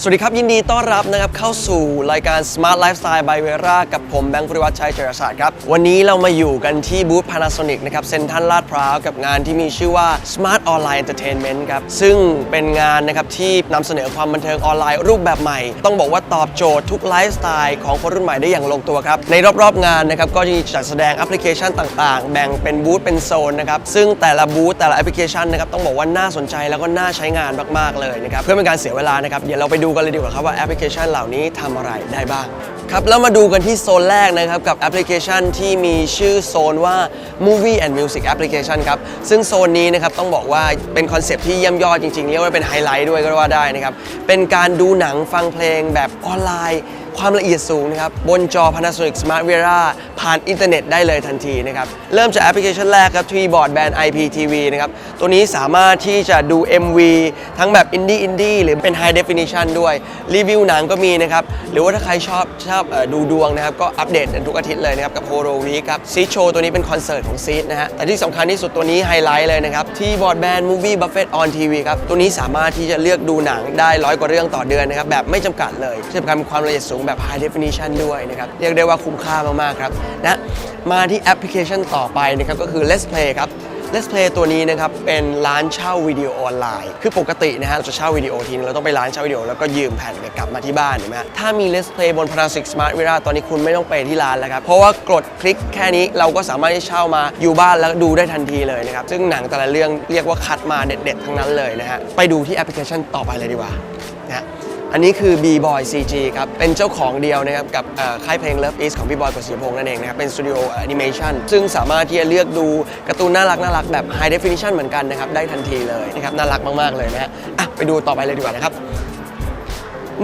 สวัสดีครับ ยินดีต้อนรับนะครับเข้าสู่รายการ Smart Lifestyle by Vera กับผมแบงค์ปริวัติชัยเจริญศาสตร์ครับ วันนี้เรามาอยู่กันที่บูธ Panasonic นะครับเซ็นทรัลลาดพร้าวกับงานที่มีชื่อว่า Smart Online Entertainment ครับ ซึ่งเป็นงานนะครับที่นำเสนอความบันเทิงออนไลน์รูปแบบใหม่ ต้องบอกว่าตอบโจทย์ทุกไลฟ์สไตล์ของคนรุ่นใหม่ได้อย่างลงตัวครับ ในรอบๆงานนะครับก็จะมีจัดแสดงแอปพลิเคชันต่างๆ แบ่งเป็นบูธเป็นโซนนะครับซึ่งแต่ละบูธแต่ละแอปพลิเคชันนะครับต้องบอกว่าน่าสนใจแล้วก็น่าใช้งานมากๆเลยนะครับเพื่อเป็นการเสียเวลานะครับเดี๋ยวเราไปดููกันเลยดีกว่าครับว่าแอปพลิเคชันเหล่านี้ทำอะไรได้บ้างครับแล้วมาดูกันที่โซนแรกนะครับกับแอปพลิเคชันที่มีชื่อโซนว่า Movie and Music Application ครับซึ่งโซนนี้นะครับต้องบอกว่าเป็นคอนเซปที่เยี่ยมยอดจริงๆเรียกว่าเป็นไฮไลท์ด้วยก็ว่าได้นะครับเป็นการดูหนังฟังเพลงแบบออนไลน์ ความละเอียดสูงนะครับบนจอ Panasonic Smart Vera ผ่านอินเทอร์เน็ตได้เลยทันทีนะครับเริ่มจากแอปพลิเคชันแรกครับ Tree Board Band IPTV นะครับตัวนี้สามารถที่จะดู MV ทั้งแบบอินดี้อินดี้หรือเป็น High Definition ด้วย รีวิวหนังก็มีนะครับ หรือว่าถ้าใครชอบชอบดูดวงนะครับ ก็อัปเดตทุกอาทิตย์เลยนะครับ กับ Horo Week ครับซีโชตัวนี้เป็นคอนเสิร์ตของซีดนะฮะแต่ที่สำคัญที่สุดตัวนี้ไฮไลท์เลยนะครับที่ Board Band Movie Buffet on TV ครับ ตัวนี้สามารถที่จะเลือกดูหนังได้ร้อยกว่าเรื่องต่อเดือนนะครับแบบไม่จำกัดเลยที่สำคัญมีความละเอียดสูงแบบ High Definition ด้วยนะครับเรียกได้ว่าคุ้มค่ามากๆครับนะมาที่แอปพลิเคชันต่อไปนะครับก็คือ Let's Play ครับ Let's Play ตัวนี้นะครับเป็นร้านเช่าวิดีโอออนไลน์ คือปกตินะฮะเราจะเช่าวิดีโอทีนึงเราต้องไปร้านเช่าวิดีโอแล้วก็ยืมแผ่นกลับมาที่บ้านเห็นไหมถ้ามี Let's Play บน Panasonic Smart Vera ตอนนี้คุณไม่ต้องไปที่ร้านแล้วครับ เพราะว่ากดคลิกแค่นี้เราก็สามารถที่เช่ามาอยู่บ้านแล้วดูได้ทันทีเลยนะครับ ซึ่งหนังแต่ละเรื่องเรียกว่าคัดมาเด็ด ๆ ทั้งนั้นเลยนะฮะไปดูที่แอปพลิเคชันต่อไปเลยดีกว่านะฮะ อันนี้คือ B-Boy CG ครับ เป็นเจ้าของเดียวนะครับ กับค่ายเพลง Love Is ของพี่บอยกฤษณพงษ์นั่นเองนะครับ เป็นสตูดิโอแอนิเมชันซึ่งสามารถที่จะเลือกดูการ์ตูนน่ารักน่ารักแบบ High Definition เหมือนกันนะครับ ได้ทันทีเลยนะครับ น่ารักมาก ๆ เลยนะฮะไปดูต่อไปเลยดีกว่านะครับ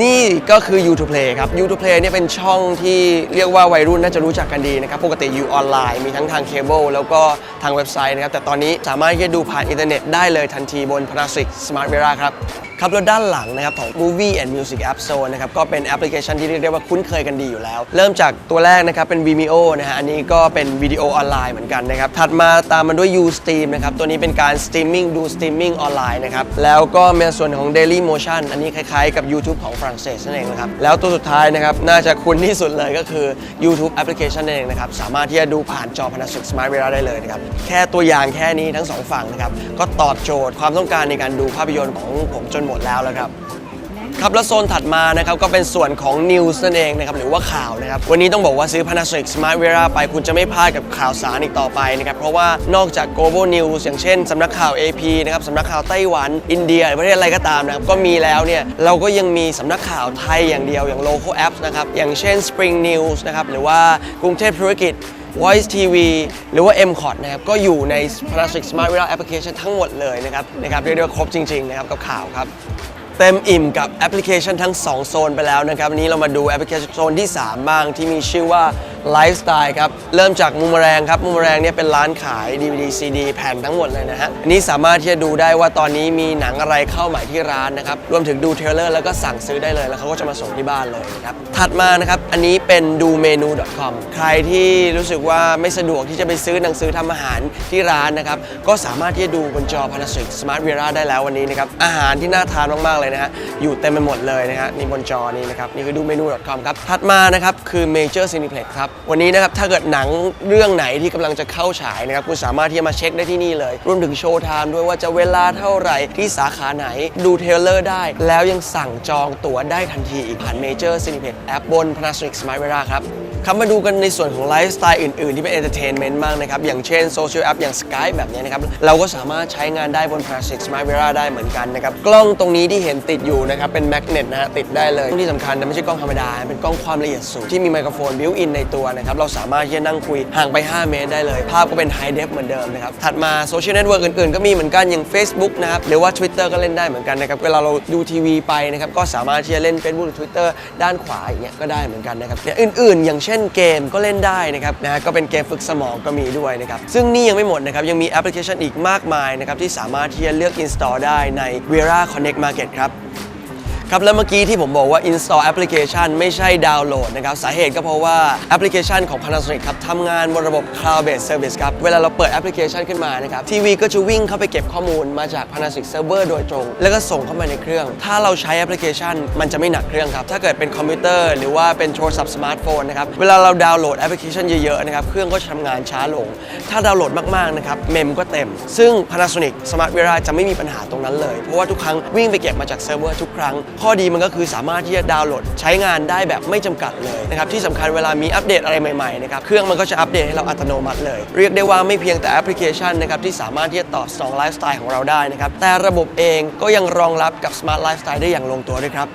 นี่ก็คือ YouTube Play ครับ YouTube Play เนี่ยเป็นช่องที่เรียกว่าวัยรุ่นน่าจะรู้จักกันดีนะครับ ปกติอยู่ออนไลน์มีทั้งทางเคเบิลแล้วก็ทางเว็บไซต์นะครับ แต่ตอนนี้สามารถที่จะดูผ่านอินเทอร์เน็ตได้เลยทันทีบน Panasonic Smart Vera ครับครับแล้วด้านหลังนะครับของ Movie and Music App Zone นะครับก็เป็นแอปพลิเคชันที่เรียกได้ว่าคุ้นเคยกันดีอยู่แล้ว เริ่มจากตัวแรกนะครับเป็น Vimeo นะฮะอันนี้ก็เป็นวิดีโอออนไลน์เหมือนกันนะครับถัดมาตามมาด้วย Ustream นะครับตัวนี้เป็นการสตรีมมิ่งดูสตรีมมิ่งออนไลน์นะครับแล้วก็ในส่วนของ Daily Motion อันนี้คล้ายๆกับ YouTube ของฝรั่งเศสนั่นเองนะครับ แล้วตัวสุดท้ายนะครับ น่าจะคุ้นที่สุดเลยก็คือ YouTube Application นั่นเองนะครับ สามารถที่จะดูผ่านจอ Panasonic Smart Vera ได้เลยนะครับ แค่ตัวอย่างแค่นี้ทั้งสองฝั่งนะครับ ก็ตอบโจทย์ความต้องการในการดูภาพยนตร์ของผมจนหมดแล้วแล้วครับ ครับแล้วโซนถัดมานะครับก็เป็นส่วนของ News นั่นเองนะครับหรือว่าข่าวนะครับวันนี้ต้องบอกว่าซื้อ Panasonic Smart Vera ไปคุณจะไม่พลาดกับข่าวสารอีกต่อไปนะครับเพราะว่านอกจาก global news อย่างเช่นสำนักข่าว AP นะครับสำนักข่าวไต้หวัน อินเดียหรือประเทศอะไรก็ตามนะครับก็มีแล้วเนี่ยเราก็ยังมีสำนักข่าวไทยอย่างเดียวอย่าง local apps นะครับอย่างเช่น Spring News นะครับหรือว่ากรุงเทพธุรกิจ Voice TV หรือว่า m c o t นะครับ ก็อยู่ใน Panasonic Smart Vera Application ทั้งหมดเลยนะครับนะครับเรียกได้ว่าครบจริง ๆ นะครับ กับข่าวครับ เต็มอิ่มกับแอปพลิเคชันทั้ง 2 โซนไปแล้วนะครับวันนี้เรามาดูแอปพลิเคชันโซนที่ 3 บ้างที่มีชื่อว่า Lifestyle ครับ เริ่มจากมุมแรงครับ มุมแรงเนี่ยเป็นร้านขาย DVD CD แผ่นทั้งหมดเลยนะฮะอันนี้สามารถที่จะดูได้ว่าตอนนี้มีหนังอะไรเข้าใหม่ที่ร้านนะครับ รวมถึงดูเทรลเลอร์แล้วก็สั่งซื้อได้เลย แล้วเขาก็จะมาส่งที่บ้านเลยนะครับ ถัดมานะครับ อันนี้เป็นดูเมนู .com ใครที่รู้สึกว่าไม่สะดวกที่จะไปซื้อหนังสือทำอาหารที่ร้านนะครับ ก็สามารถที่จะดูบนจอ Panasonic Smart Vera ได้แล้ววันนี้นะครับ อาหารที่น่าทานมากๆเลยนะฮะ อยู่เต็มไปหมดเลยนะฮะนี่บนจอนี้นะครับ นี่คือดูเมนู .com ครับ ถัดมานะครับคือ Major Cineplex ครับ วันนี้นะครับถ้าเกิดหนังเรื่องไหนที่กำลังจะเข้าฉายนะครับคุณสามารถที่จะมาเช็คได้ที่นี่เลย รวมถึงโชว์ไทม์ด้วยว่าจะเวลาเท่าไหร่ที่สาขาไหนดูเทเลอร์ได้ แล้วยังสั่งจองตั๋วได้ทันทีอีกผ่าน Major Cineplex แอปบน Panasonic Smart Vera ครับ ครับมาดูกันในส่วนของไลฟ์สไตล์อื่นๆ ที่เป็นเอนเตอร์เทนเมนต์บ้างนะครับ อย่างเช่นโซเชียลแอปอย่าง Skype แบบนี้นะครับ เราก็สามารถใช้งานได้บน p a s i c Smart Vera ได้เหมือนกันนะครับ กล้องตรงนี้ที่เห็นติดอยู่นะครับ เป็นแมกเนตนะฮะติดได้เลยที่สำคัญนะไม่ใช่กล้องธรรมดา เป็นกล้องความละเอียดสูงที่มีไมโครโฟนบิวอินในตัวนะครับ เราสามารถที่จะนั่งคุยห่างไป 5 เมตรได้เลย ภาพก็เป็นไฮเดฟเหมือนเดิมนะครับถัดมาโซเชียลเน็ตเวิร์กอื่นๆก็มีเหมือนกันอย่าง Facebook นะครับหรือว่า Twitter ก็เล่นได้เหมือนกันนะครับเวลาเราดูทีวีไปนะครับก็สามารถที่จะเล่น Facebook หรือ Twitter ด้านขวาอย่างเงี้ยก็ได้เหมือนกันนะครับเนี่ยอื่นๆ อย่างเช่นเกมก็เล่นได้นะครับนะฮะก็เป็นเกมฝึกสมองก็มีด้วยนะครับ ซึ่งนี่ยังไม่หมดนะครับ ยังมีแอปพลิเคชันอีกมากมายนะครับที่สามารถที่จะเลือก install ได้ใน Vera Connect Market ครับ ครับแล้วเมื่อกี้ที่ผมบอกว่า install application ไม่ใช่ดาวน์โหลดนะครับสาเหตุก็เพราะว่าแอปพลิเคชันของ Panasonic ครับทำงานบนระบบ cloud based service ครับ เวลาเราเปิดแอปพลิเคชันขึ้นมานะครับทีวีก็จะวิ่งเข้าไปเก็บข้อมูลมาจาก Panasonic server โดยตรง แล้วก็ส่งเข้ามาในเครื่อง ถ้าเราใช้แอปพลิเคชัน มันจะไม่หนักเครื่องครับ ถ้าเกิดเป็นคอมพิวเตอร์หรือว่าเป็นโทรศัพท์สมาร์ทโฟนนะครับเวลาเราดาวน์โหลดแอปพลิเคชันเยอะๆนะครับเครื่องก็จะทำงานช้าลง ถ้าดาวน์โหลดมากๆนะครับเมมก็เต็ม ซึ่ง Panasonic Smart Vera จะไม่มีปัญหาตรงนั้นเลย เพราะว่าทุกครั้งวิ่งไปเก็บมาจากเซิร์ฟเวอร์ทุกครั้งข้อดีมันก็คือสามารถที่จะดาวน์โหลดใช้งานได้แบบไม่จำกัดเลยนะครับที่สำคัญเวลามีอัปเดตอะไรใหม่ๆนะครับเครื่องมันก็จะอัปเดตให้เราอัตโนมัติเลย เรียกได้ว่าไม่เพียงแต่แอปพลิเคชันนะครับที่สามารถที่จะตอบสนองไลฟ์สไตล์ของเราได้นะครับแต่ระบบเองก็ยังรองรับกับสมาร์ทไลฟ์สไตล์ได้อย่างลงตัวด้วยครับ